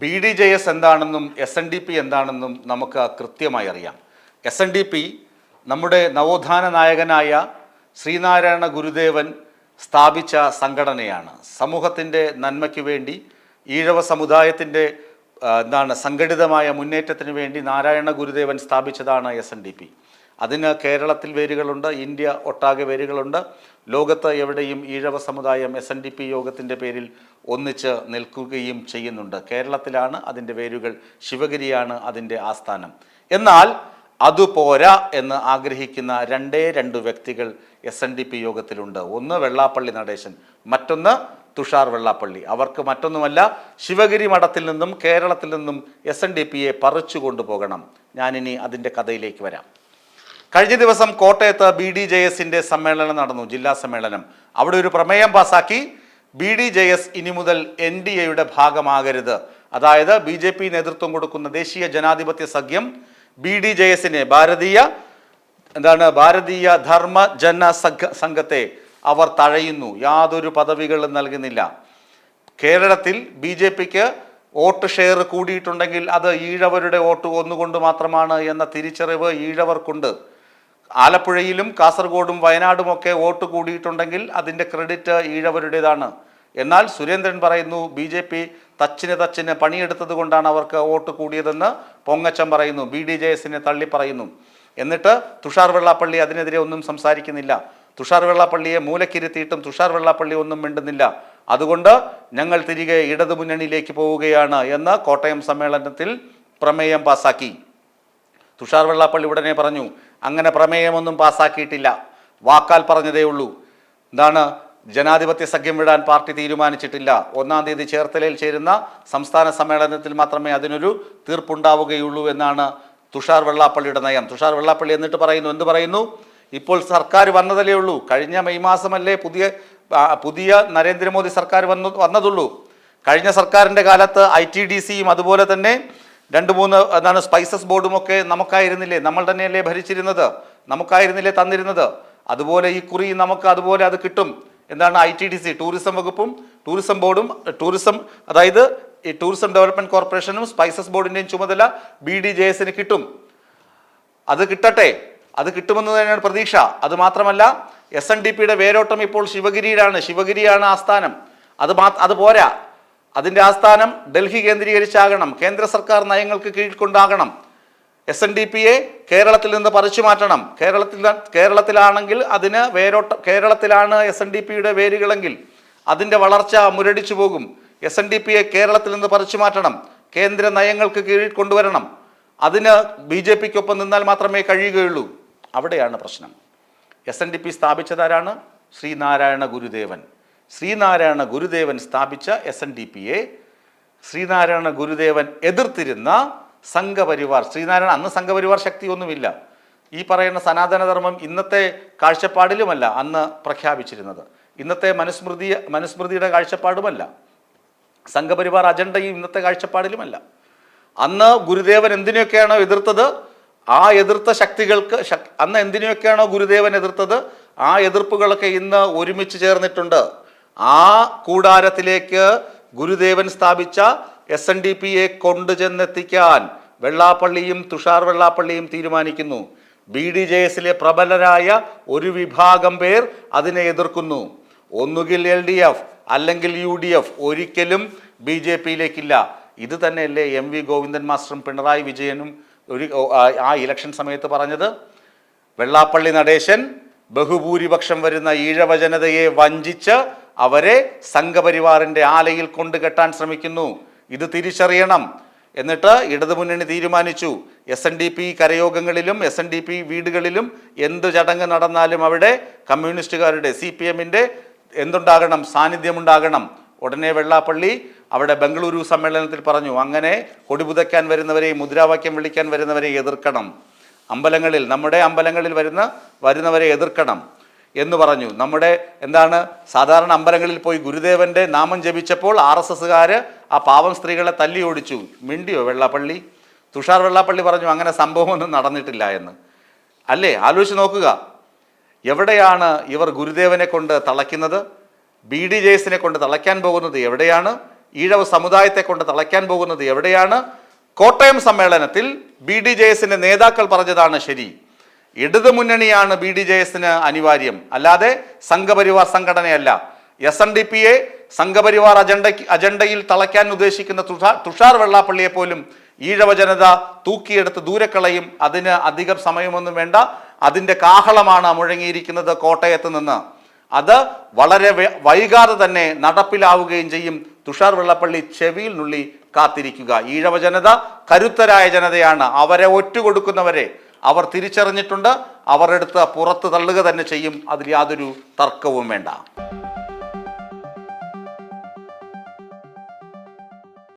B D J S എന്താണെന്നും S N D P എന്താണെന്നും നമുക്ക് കൃത്യമായി അറിയാം. എസ് എൻ ഡി പി നമ്മുടെ നവോത്ഥാന നായകനായ ശ്രീനാരായണ ഗുരുദേവൻ സ്ഥാപിച്ച സംഘടനയാണ്. സമൂഹത്തിന്റെ നന്മയ്ക്ക് വേണ്ടി ഈഴവ സമുദായത്തിന്റെ എന്താണ് സംഘടിതമായ മുന്നേറ്റത്തിന് വേണ്ടി നാരായണ ഗുരുദേവൻ സ്ഥാപിച്ചതാണ് എസ് എൻ ഡി പി അതിന് കേരളത്തിൽ വേരുകളുണ്ട് ഇന്ത്യ ഒട്ടാകെ വേരുകളുണ്ട്. ലോകത്ത് എവിടെയും ഈഴവ സമുദായം എസ് എൻ ഡി പി യോഗത്തിന്റെ പേരിൽ ഒന്നിച്ച് നിൽക്കുകയും ചെയ്യുന്നുണ്ട്. കേരളത്തിലാണ് അതിന്റെ വേരുകൾ ശിവഗിരിയാണ് അതിന്റെ ആസ്ഥാനം. എന്നാൽ അതുപോരാ എന്ന് ആഗ്രഹിക്കുന്ന രണ്ടേ രണ്ട് വ്യക്തികൾ എസ് എൻ ഡി പി യോഗത്തിലുണ്ട്. ഒന്ന് വെള്ളാപ്പള്ളി നടേശൻ മറ്റൊന്ന് തുഷാർ വെള്ളാപ്പള്ളി. അവർക്ക് മറ്റൊന്നുമല്ല ശിവഗിരി മഠത്തിൽ നിന്നും കേരളത്തിൽ നിന്നും എസ് എൻ ഡി പിയെ പറിച്ചു കൊണ്ടുപോകണം ഞാനിനി അതിന്റെ കഥയിലേക്ക് വരാം. കഴിഞ്ഞ ദിവസം കോട്ടയത്ത് ബി ഡി ജെ എസിന്റെ സമ്മേളനം നടന്നു ജില്ലാ സമ്മേളനം. അവിടെ ഒരു പ്രമേയം പാസാക്കി. ബി ഡി ജെ എസ് ഇനി മുതൽ എൻ ഡി എയുടെ ഭാഗമാകരുത്. അതായത് ബി ജെ പി നേതൃത്വം കൊടുക്കുന്ന ദേശീയ ജനാധിപത്യ സഖ്യം ബി ഡി ജെ എസിനെ ഭാരതീയ എന്താണ് ഭാരതീയ ധർമ്മ ജന സംഘ സംഘത്തെ അവർ തഴയുന്നു. യാതൊരു പദവികളും നൽകുന്നില്ല. കേരളത്തിൽ ബി ജെ പിക്ക് വോട്ട് ഷെയർ കൂടിയിട്ടുണ്ടെങ്കിൽ അത് ഈഴവരുടെ വോട്ട് ഒന്നുകൊണ്ട് മാത്രമാണ് എന്ന തിരിച്ചറിവ് ഈഴവർക്കുണ്ട്. ആലപ്പുഴയിലും കാസർഗോഡും വയനാടുമൊക്കെ വോട്ട് കൂടിയിട്ടുണ്ടെങ്കിൽ അതിന്റെ ക്രെഡിറ്റ് ഈഴവരുടേതാണ്. എന്നാൽ സുരേന്ദ്രൻ പറയുന്നു ബി ജെ പി തച്ചിന് തച്ചിന് പണിയെടുത്തത് കൊണ്ടാണ് അവർക്ക് വോട്ട് കൂടിയതെന്ന് പൊങ്ങച്ചം പറയുന്നു ബി ഡി ജെ എസിനെ തള്ളി പറയുന്നു. എന്നിട്ട് തുഷാർ വെള്ളാപ്പള്ളി അതിനെതിരെ ഒന്നും സംസാരിക്കുന്നില്ല. തുഷാർ വെള്ളാപ്പള്ളിയെ മൂലക്കിരുത്തിയിട്ടും തുഷാർ വെള്ളാപ്പള്ളി ഒന്നും മിണ്ടുന്നില്ല. അതുകൊണ്ട് ഞങ്ങൾ തിരികെ ഇടതുമുന്നണിയിലേക്ക് പോവുകയാണ് എന്ന് കോട്ടയം സമ്മേളനത്തിൽ പ്രമേയം പാസാക്കി. തുഷാർ വെള്ളാപ്പള്ളി ഉടനെ പറഞ്ഞു അങ്ങനെ പ്രമേയമൊന്നും പാസ്സാക്കിയിട്ടില്ല വാക്കാൽ പറഞ്ഞതേ ഉള്ളൂ. എന്താണ്? ജനാധിപത്യ സഖ്യം വിടാൻ പാർട്ടി തീരുമാനിച്ചിട്ടില്ല. ഒന്നാം തീയതി ചേർത്തലയിൽ ചേരുന്ന സംസ്ഥാന സമ്മേളനത്തിൽ മാത്രമേ അതിനൊരു തീർപ്പുണ്ടാവുകയുള്ളൂ എന്നാണ് തുഷാർ വെള്ളാപ്പള്ളിയുടെ നയം. തുഷാർ വെള്ളാപ്പള്ളി എന്നിട്ട് പറയുന്നു. എന്ത് പറയുന്നു? ഇപ്പോൾ സർക്കാർ വന്നതല്ലേ ഉള്ളൂ. കഴിഞ്ഞ മെയ് മാസമല്ലേ പുതിയ പുതിയ നരേന്ദ്രമോദി സർക്കാർ വന്നു വന്നതുള്ളൂ. കഴിഞ്ഞ സർക്കാരിന്റെ കാലത്ത് ഐ ടി ഡി സിയും അതുപോലെ തന്നെ രണ്ട് മൂന്ന് എന്താണ് സ്പൈസസ് ബോർഡും ഒക്കെ നമുക്കായിരുന്നില്ലേ? നമ്മൾ തന്നെയല്ലേ ഭരിച്ചിരുന്നത്? നമുക്കായിരുന്നില്ലേ തന്നിരുന്നത്? അതുപോലെ ഈ കുറി നമുക്ക് അതുപോലെ അത് കിട്ടും. എന്താണ് I T D C tourism വകുപ്പും ടൂറിസം ബോർഡും ടൂറിസം അതായത് ഈ ടൂറിസം ഡെവലപ്മെന്റ് കോർപ്പറേഷനും സ്പൈസസ് ബോർഡിന്റെയും ചുമതല ബി ഡി ജെ എസിന് കിട്ടും. അത് കിട്ടട്ടെ. അത് കിട്ടുമെന്ന് തന്നെയാണ് പ്രതീക്ഷ. അത് മാത്രമല്ല എസ് എൻ ഡി പിയുടെ വേരോട്ടം ഇപ്പോൾ ശിവഗിരിയിലാണ്. ശിവഗിരിയാണ് ആസ്ഥാനം. അത് മാ അത് പോരാ. അതിന്റെ ആസ്ഥാനം ഡൽഹി കേന്ദ്രീകരിച്ചാകണം. കേന്ദ്ര സർക്കാർ നയങ്ങൾക്ക് കീഴിൽ കൊണ്ടാകണം എസ് എൻ ഡി പിയെ കേരളത്തിൽ നിന്ന് പറിച്ചു മാറ്റണം. കേരളത്തിൽ കേരളത്തിലാണെങ്കിൽ അതിന് വേരോട്ട കേരളത്തിലാണ് എസ് എൻ ഡി പിയുടെ വേരുകളെങ്കിൽ അതിന്റെ വളർച്ച മുരടിച്ചു പോകും. എസ് എൻ ഡി പിയെ കേരളത്തിൽ നിന്ന് പറിച്ചു മാറ്റണം. കേന്ദ്ര നയങ്ങൾക്ക് കീഴിൽ കൊണ്ടുവരണം അതിന് ബി ജെ പിക്കൊപ്പം നിന്നാൽ മാത്രമേ കഴിയുകയുള്ളൂ. അവിടെയാണ് പ്രശ്നം. എസ് എൻ ഡി പി സ്ഥാപിച്ചതാരാണ് ശ്രീനാരായണ ഗുരുദേവൻ. ശ്രീനാരായണ ഗുരുദേവൻ സ്ഥാപിച്ച എസ് എൻ ഡി പിയെ ശ്രീനാരായണ ഗുരുദേവൻ എതിർത്തിരുന്ന സംഘപരിവാർ ശ്രീനാരായണ അന്ന് സംഘപരിവാർ ശക്തിയൊന്നുമില്ല. ഈ പറയുന്ന സനാതനധർമ്മം ഇന്നത്തെ കാഴ്ചപ്പാടിലുമല്ല അന്ന് പ്രഖ്യാപിച്ചിരുന്നത്. ഇന്നത്തെ മനുസ്മൃതി മനുസ്മൃതിയുടെ കാഴ്ചപ്പാടുമല്ല. സംഘപരിവാർ അജണ്ടയും ഇന്നത്തെ കാഴ്ചപ്പാടിലുമല്ല. അന്ന് ഗുരുദേവൻ എന്തിനെയൊക്കെയാണോ എതിർത്തത്? ആ എതിർത്ത ശക്തികൾക്ക് അന്ന് എന്തിനെയൊക്കെയാണോ ഗുരുദേവൻ എതിർത്തത്? ആ എതിർപ്പുകളൊക്കെ ഇന്ന് ഒരുമിച്ച് ചേർന്നിട്ടുണ്ട്. ആ കൂടാരത്തിലേക്ക് ഗുരുദേവൻ സ്ഥാപിച്ച എസ് എൻ ഡി പിയെ കൊണ്ടുചെന്നെത്തിക്കാൻ വെള്ളാപ്പള്ളിയും തുഷാർ വെള്ളാപ്പള്ളിയും തീരുമാനിക്കുന്നു. ബി ഡി ജെ എസിലെ പ്രബലരായ ഒരു വിഭാഗം പേർ അതിനെ എതിർക്കുന്നു. ഒന്നുകിൽ എൽ ഡി എഫ് അല്ലെങ്കിൽ യു ഡി എഫ് ഒരിക്കലും ബി ജെ പിയിലേക്കില്ല ഇത് തന്നെയല്ലേ എം വി ഗോവിന്ദൻ മാസ്റ്ററും പിണറായി വിജയനും ഒരു ആ- ഇലക്ഷൻ സമയത്ത് പറഞ്ഞത്? വെള്ളാപ്പള്ളി നടേശൻ ബഹുഭൂരിപക്ഷം വരുന്ന ഈഴവ ജനതയെ വഞ്ചിച്ച് അവരെ സംഘപരിവാറിന്റെ ആലയിൽ കൊണ്ടുകെട്ടാൻ ശ്രമിക്കുന്നു. ഇത് തിരിച്ചറിയണം. എന്നിട്ട് ഇടതുമുന്നണി തീരുമാനിച്ചു. എസ് എൻ ഡി പി കരയോഗങ്ങളിലും എസ് എൻ ഡി പി വീടുകളിലും എന്ത് ചടങ്ങ് നടന്നാലും അവിടെ കമ്മ്യൂണിസ്റ്റുകാരുടെ സി പി എമ്മിന്റെ എന്തുണ്ടാകണം സാന്നിധ്യമുണ്ടാകണം. ഉടനെ വെള്ളാപ്പള്ളി അവിടെ ബംഗളൂരു സമ്മേളനത്തിൽ പറഞ്ഞു അങ്ങനെ കൊടിപുതയ്ക്കാൻ വരുന്നവരെ മുദ്രാവാക്യം വിളിക്കാൻ വരുന്നവരെ എതിർക്കണം. അമ്പലങ്ങളിൽ നമ്മുടെ അമ്പലങ്ങളിൽ വരുന്ന വരുന്നവരെ എതിർക്കണം. എന്ന് പറഞ്ഞു. നമ്മുടെ എന്താണ് സാധാരണ അമ്പലങ്ങളിൽ പോയി ഗുരുദേവന്റെ നാമം ജപിച്ചപ്പോൾ ആർ എസ് എസ്സുകാർ ആ പാവം സ്ത്രീകളെ തല്ലി ഓടിച്ചു. മിണ്ടിയോ വെള്ളാപ്പള്ളി? തുഷാർ വെള്ളാപ്പള്ളി പറഞ്ഞു അങ്ങനെ സംഭവമൊന്നും നടന്നിട്ടില്ല എന്ന്. അല്ലേ? ആലോചിച്ച് നോക്കുക. എവിടെയാണ് ഇവർ ഗുരുദേവനെ കൊണ്ട് തളയ്ക്കുന്നത്? ബി ഡി ജെയ്സിനെ കൊണ്ട് തളയ്ക്കാൻ പോകുന്നത് എവിടെയാണ്? ഈഴവ സമുദായത്തെ കൊണ്ട് തളയ്ക്കാൻ പോകുന്നത് എവിടെയാണ്? കോട്ടയം സമ്മേളനത്തിൽ ബി ഡി ജെ നേതാക്കൾ പറഞ്ഞതാണ് ശരി. ഇടതു മുന്നണിയാണ് ബി ഡി ജെ എസിന് അനിവാര്യം. അല്ലാതെ സംഘപരിവാർ സംഘടനയല്ല. എസ് എൻ ഡി പിയെ സംഘപരിവാർ അജണ്ട അജണ്ടയിൽ തളയ്ക്കാൻ ഉദ്ദേശിക്കുന്ന തുഷാർ തുഷാർ വെള്ളാപ്പള്ളിയെ പോലും ഈഴവ ജനത തൂക്കിയെടുത്ത് ദൂരക്കളയും അതിന് അധികം സമയമൊന്നും വേണ്ട. അതിന്റെ കാഹളമാണ് മുഴങ്ങിയിരിക്കുന്നത് കോട്ടയത്ത് നിന്ന്. അത് വളരെ വൈകാതെ തന്നെ നടപ്പിലാവുകയും ചെയ്യും. തുഷാർ വെള്ളപ്പള്ളി ചെവിയിൽ നുള്ളി കാത്തിരിക്കുക. ഈഴവ ജനത കരുത്തരായ ജനതയാണ്. അവരെ ഒറ്റുകൊടുക്കുന്നവരെ അവർ തിരിച്ചറിഞ്ഞിട്ടുണ്ട് അവരെടുത്ത് പുറത്ത് തള്ളുക തന്നെ ചെയ്യും. അതിൽ യാതൊരു തർക്കവും വേണ്ട.